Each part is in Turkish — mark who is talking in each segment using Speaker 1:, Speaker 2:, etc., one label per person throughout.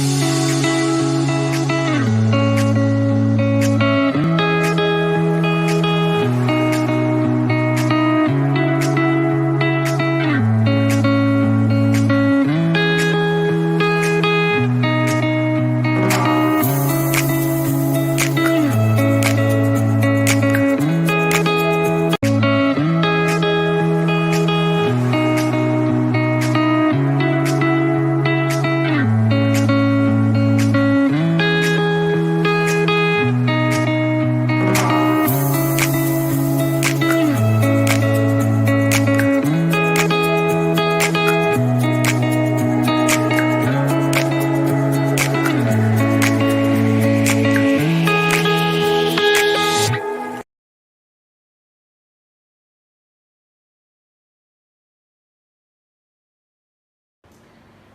Speaker 1: Thank you.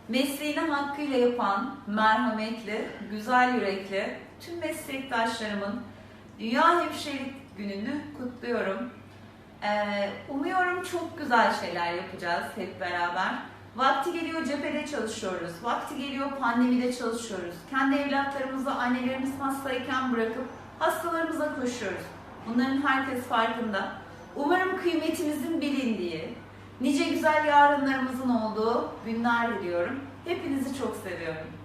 Speaker 1: Mesleğini hakkıyla yapan, merhametli, güzel yürekli tüm meslektaşlarımın Dünya Hemşirelik Günü'nü kutluyorum. Ee, umuyorum çok güzel şeyler yapacağız hep beraber. Vakti geliyor cephede çalışıyoruz. Vakti geliyor pandemide çalışıyoruz. Kendi evlatlarımızı annelerimiz hastayken bırakıp hastalarımıza koşuyoruz. Bunların herkes farkında. Umarım kıymetimizin bilindiği, nice güzel yarınlarımızın olduğu günler diliyorum. Hepinizi çok seviyorum.